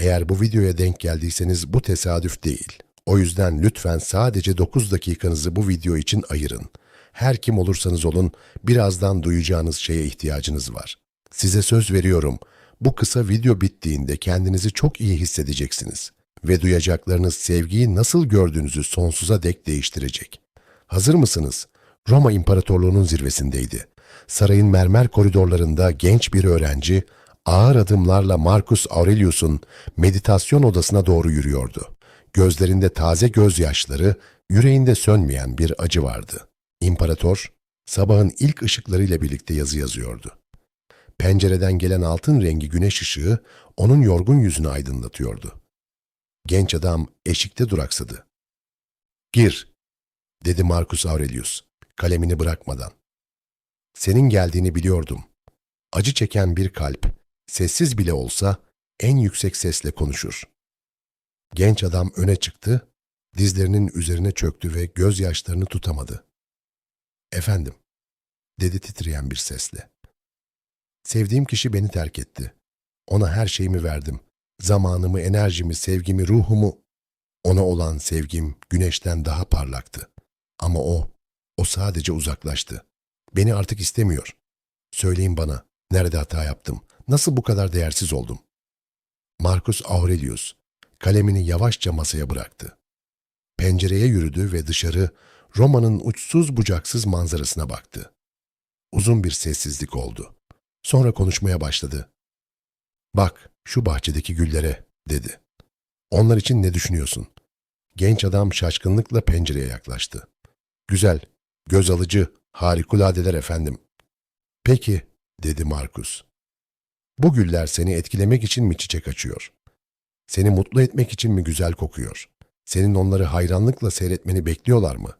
Eğer bu videoya denk geldiyseniz bu tesadüf değil. O yüzden lütfen sadece 9 dakikanızı bu video için ayırın. Her kim olursanız olun birazdan duyacağınız şeye ihtiyacınız var. Size söz veriyorum. Bu kısa video bittiğinde kendinizi çok iyi hissedeceksiniz ve duyacaklarınız sevgiyi nasıl gördüğünüzü sonsuza dek değiştirecek. Hazır mısınız? Roma İmparatorluğu'nun zirvesindeydi. Sarayın mermer koridorlarında genç bir öğrenci ağır adımlarla Marcus Aurelius'un meditasyon odasına doğru yürüyordu. Gözlerinde taze gözyaşları, yüreğinde sönmeyen bir acı vardı. İmparator, sabahın ilk ışıklarıyla birlikte yazı yazıyordu. Pencereden gelen altın rengi güneş ışığı onun yorgun yüzünü aydınlatıyordu. Genç adam eşikte duraksadı. Gir, dedi Marcus Aurelius, kalemini bırakmadan. Senin geldiğini biliyordum. Acı çeken bir kalp, sessiz bile olsa en yüksek sesle konuşur. Genç adam öne çıktı, dizlerinin üzerine çöktü ve gözyaşlarını tutamadı. Efendim, dedi titreyen bir sesle. Sevdiğim kişi beni terk etti. Ona her şeyimi verdim. Zamanımı, enerjimi, sevgimi, ruhumu. Ona olan sevgim güneşten daha parlaktı. Ama o, o sadece uzaklaştı. Beni artık istemiyor. Söyleyin bana, nerede hata yaptım? Nasıl bu kadar değersiz oldum? Marcus Aurelius kalemini yavaşça masaya bıraktı. Pencereye yürüdü ve dışarı Roma'nın uçsuz bucaksız manzarasına baktı. Uzun bir sessizlik oldu. Sonra konuşmaya başladı. Bak şu bahçedeki güllere dedi. Onlar için ne düşünüyorsun? Genç adam şaşkınlıkla pencereye yaklaştı. Güzel, göz alıcı, harikuladeler efendim. Peki, dedi Markus. Bu güller seni etkilemek için mi çiçek açıyor? Seni mutlu etmek için mi güzel kokuyor? Senin onları hayranlıkla seyretmeni bekliyorlar mı?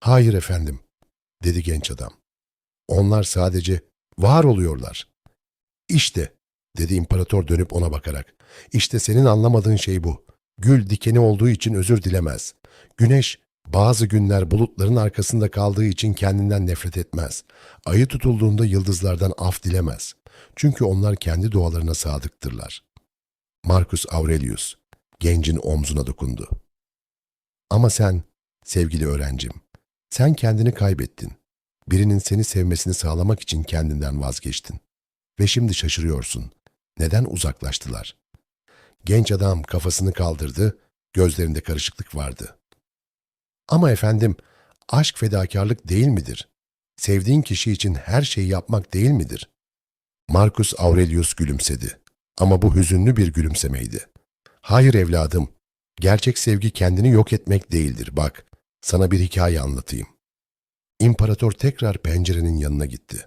Hayır efendim, dedi genç adam. Onlar sadece var oluyorlar. İşte, dedi imparator dönüp ona bakarak. İşte senin anlamadığın şey bu. Gül dikeni olduğu için özür dilemez. Güneş bazı günler bulutların arkasında kaldığı için kendinden nefret etmez. Ayı tutulduğunda yıldızlardan af dilemez. Çünkü onlar kendi doğalarına sadıktırlar. Marcus Aurelius, gencin omzuna dokundu. Ama sen, sevgili öğrencim, sen kendini kaybettin. Birinin seni sevmesini sağlamak için kendinden vazgeçtin. Ve şimdi şaşırıyorsun. Neden uzaklaştılar? Genç adam kafasını kaldırdı, gözlerinde karışıklık vardı. Ama efendim, aşk fedakarlık değil midir? Sevdiğin kişi için her şeyi yapmak değil midir? Marcus Aurelius gülümsedi. Ama bu hüzünlü bir gülümsemeydi. Hayır evladım, gerçek sevgi kendini yok etmek değildir. Bak, sana bir hikaye anlatayım. İmparator tekrar pencerenin yanına gitti.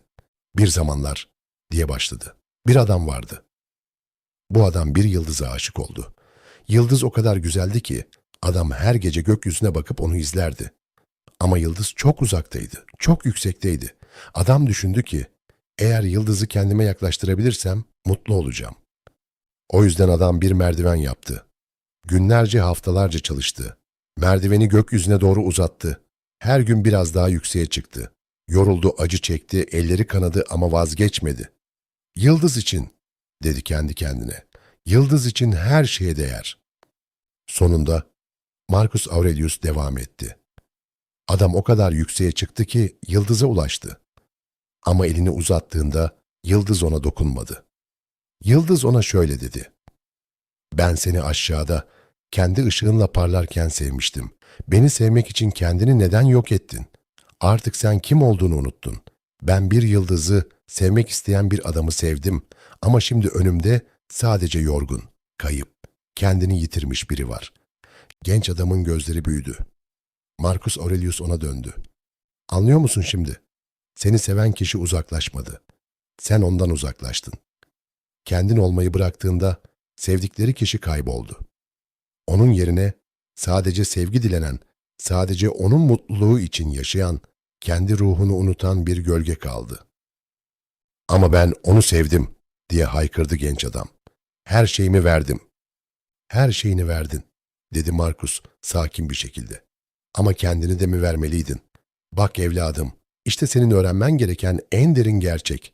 Bir zamanlar, diye başladı. Bir adam vardı. Bu adam bir yıldıza aşık oldu. Yıldız o kadar güzeldi ki adam her gece gökyüzüne bakıp onu izlerdi. Ama yıldız çok uzaktaydı, çok yüksekteydi. Adam düşündü ki eğer yıldızı kendime yaklaştırabilirsem mutlu olacağım. O yüzden adam bir merdiven yaptı. Günlerce haftalarca çalıştı. Merdiveni gökyüzüne doğru uzattı. Her gün biraz daha yükseğe çıktı. Yoruldu, acı çekti, elleri kanadı ama vazgeçmedi. Yıldız için, dedi kendi kendine. Yıldız için her şeye değer. Sonunda Marcus Aurelius devam etti. Adam o kadar yükseğe çıktı ki yıldıza ulaştı. Ama elini uzattığında yıldız ona dokunmadı. Yıldız ona şöyle dedi. Ben seni aşağıda kendi ışığınla parlarken sevmiştim. Beni sevmek için kendini neden yok ettin? Artık sen kim olduğunu unuttun. Ben bir yıldızı, sevmek isteyen bir adamı sevdim ama şimdi önümde sadece yorgun, kayıp, kendini yitirmiş biri var. Genç adamın gözleri büyüdü. Marcus Aurelius ona döndü. Anlıyor musun şimdi? Seni seven kişi uzaklaşmadı. Sen ondan uzaklaştın. Kendin olmayı bıraktığında sevdikleri kişi kayboldu. Onun yerine sadece sevgi dilenen, sadece onun mutluluğu için yaşayan, kendi ruhunu unutan bir gölge kaldı. Ama ben onu sevdim diye haykırdı genç adam. Her şeyimi verdim. Her şeyini verdin, dedi Markus sakin bir şekilde. Ama kendini de mi vermeliydin? Bak evladım, işte senin öğrenmen gereken en derin gerçek.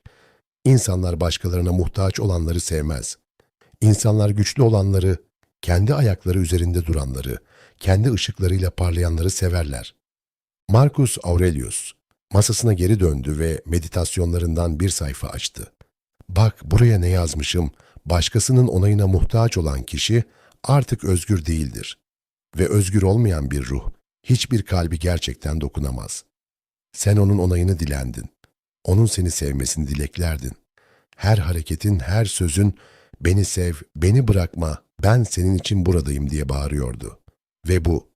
İnsanlar başkalarına muhtaç olanları sevmez. İnsanlar güçlü olanları, kendi ayakları üzerinde duranları, kendi ışıklarıyla parlayanları severler. Marcus Aurelius masasına geri döndü ve meditasyonlarından bir sayfa açtı. Bak buraya ne yazmışım, başkasının onayına muhtaç olan kişi artık özgür değildir. Ve özgür olmayan bir ruh, hiçbir kalbi gerçekten dokunamaz. Sen onun onayını dilendin. Onun seni sevmesini dileklerdin. Her hareketin, her sözün, beni sev, beni bırakma, ben senin için buradayım diye bağırıyordu. Ve bu,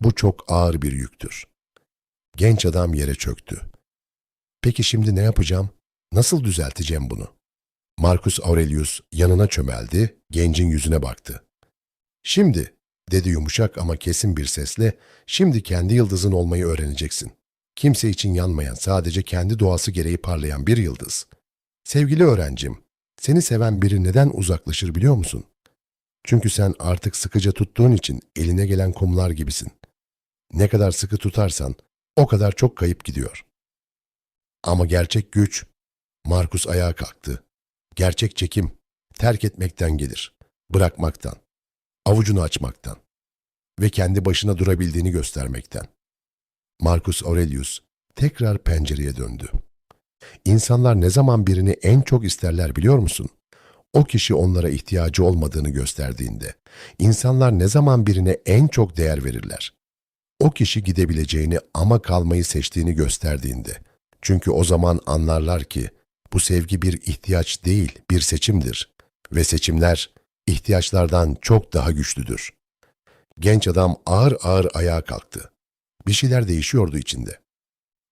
bu çok ağır bir yüktür. Genç adam yere çöktü. Peki şimdi ne yapacağım? Nasıl düzelteceğim bunu? Marcus Aurelius yanına çömeldi, gencin yüzüne baktı. Şimdi, dedi yumuşak ama kesin bir sesle, şimdi kendi yıldızın olmayı öğreneceksin. Kimse için yanmayan, sadece kendi doğası gereği parlayan bir yıldız. Sevgili öğrencim, seni seven biri neden uzaklaşır biliyor musun? Çünkü sen artık sıkıca tuttuğun için eline gelen kumlar gibisin. Ne kadar sıkı tutarsan o kadar çok kayıp gidiyor. Ama gerçek güç, Markus ayağa kalktı. Gerçek çekim, terk etmekten gelir, bırakmaktan, avucunu açmaktan ve kendi başına durabildiğini göstermekten. Marcus Aurelius tekrar pencereye döndü. İnsanlar ne zaman birini en çok isterler biliyor musun? O kişi onlara ihtiyacı olmadığını gösterdiğinde. İnsanlar ne zaman birine en çok değer verirler? O kişi gidebileceğini ama kalmayı seçtiğini gösterdiğinde. Çünkü o zaman anlarlar ki bu sevgi bir ihtiyaç değil, bir seçimdir. Ve seçimler ihtiyaçlardan çok daha güçlüdür. Genç adam ağır ağır ayağa kalktı. Bir şeyler değişiyordu içinde.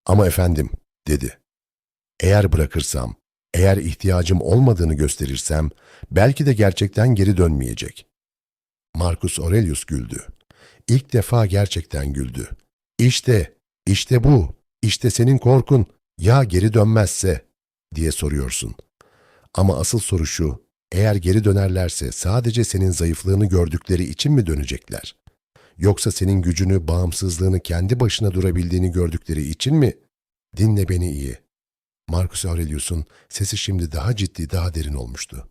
Ama efendim, dedi. Eğer bırakırsam, eğer ihtiyacım olmadığını gösterirsem, belki de gerçekten geri dönmeyecek. Marcus Aurelius güldü. İlk defa gerçekten güldü. İşte, işte bu, işte senin korkun, ya geri dönmezse, diye soruyorsun. Ama asıl soru şu, eğer geri dönerlerse sadece senin zayıflığını gördükleri için mi dönecekler? Yoksa senin gücünü, bağımsızlığını, kendi başına durabildiğini gördükleri için mi? Dinle beni iyi. Marcus Aurelius'un sesi şimdi daha ciddi, daha derin olmuştu.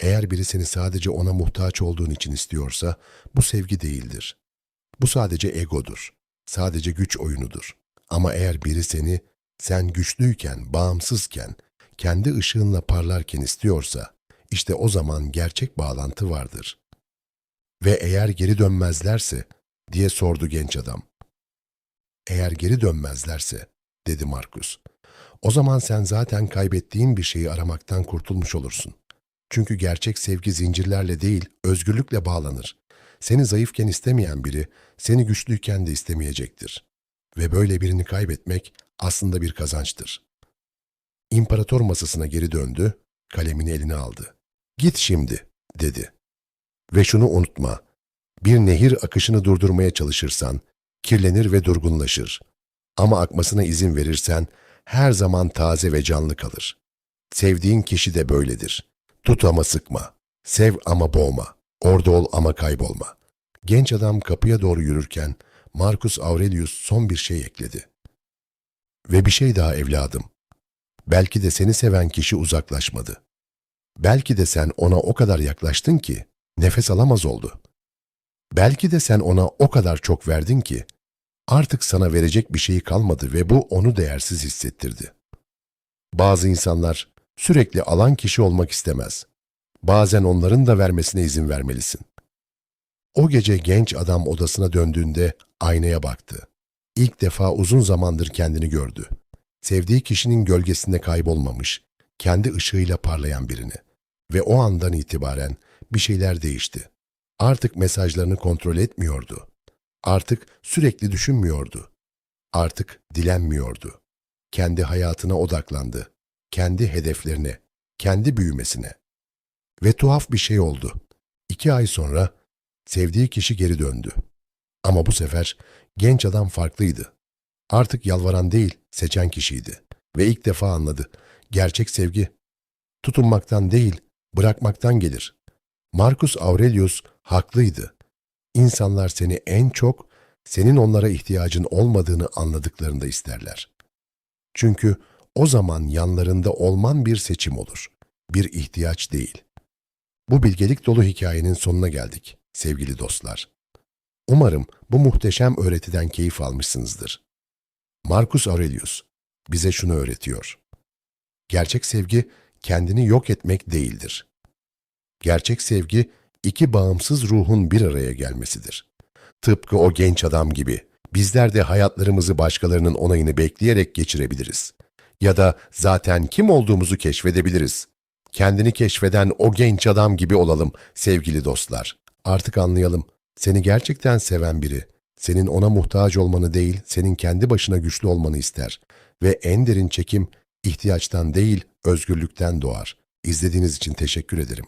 Eğer biri seni sadece ona muhtaç olduğun için istiyorsa, bu sevgi değildir. Bu sadece egodur. Sadece güç oyunudur. Ama eğer biri seni, sen güçlüyken, bağımsızken, kendi ışığınla parlarken istiyorsa, işte o zaman gerçek bağlantı vardır. Ve eğer geri dönmezlerse, diye sordu genç adam. Eğer geri dönmezlerse, dedi Markus. O zaman sen zaten kaybettiğin bir şeyi aramaktan kurtulmuş olursun. Çünkü gerçek sevgi zincirlerle değil, özgürlükle bağlanır. Seni zayıfken istemeyen biri, seni güçlüyken de istemeyecektir. Ve böyle birini kaybetmek aslında bir kazançtır. İmparator masasına geri döndü, kalemini eline aldı. Git şimdi, dedi. Ve şunu unutma, bir nehir akışını durdurmaya çalışırsan, kirlenir ve durgunlaşır. Ama akmasına izin verirsen, her zaman taze ve canlı kalır. Sevdiğin kişi de böyledir. Tut ama sıkma. Sev ama boğma. Orada ol ama kaybolma. Genç adam kapıya doğru yürürken Marcus Aurelius son bir şey ekledi. Ve bir şey daha evladım. Belki de seni seven kişi uzaklaşmadı. Belki de sen ona o kadar yaklaştın ki nefes alamaz oldu. Belki de sen ona o kadar çok verdin ki artık sana verecek bir şey kalmadı ve bu onu değersiz hissettirdi. Bazı insanlar sürekli alan kişi olmak istemez. Bazen onların da vermesine izin vermelisin. O gece genç adam odasına döndüğünde aynaya baktı. İlk defa uzun zamandır kendini gördü. Sevdiği kişinin gölgesinde kaybolmamış, kendi ışığıyla parlayan birini. Ve o andan itibaren bir şeyler değişti. Artık mesajlarını kontrol etmiyordu. Artık sürekli düşünmüyordu. Artık dilenmiyordu. Kendi hayatına odaklandı. Kendi hedeflerine, kendi büyümesine. Ve tuhaf bir şey oldu. İki ay sonra sevdiği kişi geri döndü. Ama bu sefer genç adam farklıydı. Artık yalvaran değil, seçen kişiydi. Ve ilk defa anladı. Gerçek sevgi, tutunmaktan değil, bırakmaktan gelir. Marcus Aurelius haklıydı. İnsanlar seni en çok senin onlara ihtiyacın olmadığını anladıklarında isterler. Çünkü o zaman yanlarında olman bir seçim olur, bir ihtiyaç değil. Bu bilgelik dolu hikayenin sonuna geldik sevgili dostlar. Umarım bu muhteşem öğretiden keyif almışsınızdır. Marcus Aurelius bize şunu öğretiyor. Gerçek sevgi kendini yok etmek değildir. Gerçek sevgi iki bağımsız ruhun bir araya gelmesidir. Tıpkı o genç adam gibi bizler de hayatlarımızı başkalarının onayını bekleyerek geçirebiliriz. Ya da zaten kim olduğumuzu keşfedebiliriz. Kendini keşfeden o genç adam gibi olalım sevgili dostlar. Artık anlayalım. Seni gerçekten seven biri, senin ona muhtaç olmanı değil, senin kendi başına güçlü olmanı ister. Ve en derin çekim ihtiyaçtan değil, özgürlükten doğar. İzlediğiniz için teşekkür ederim.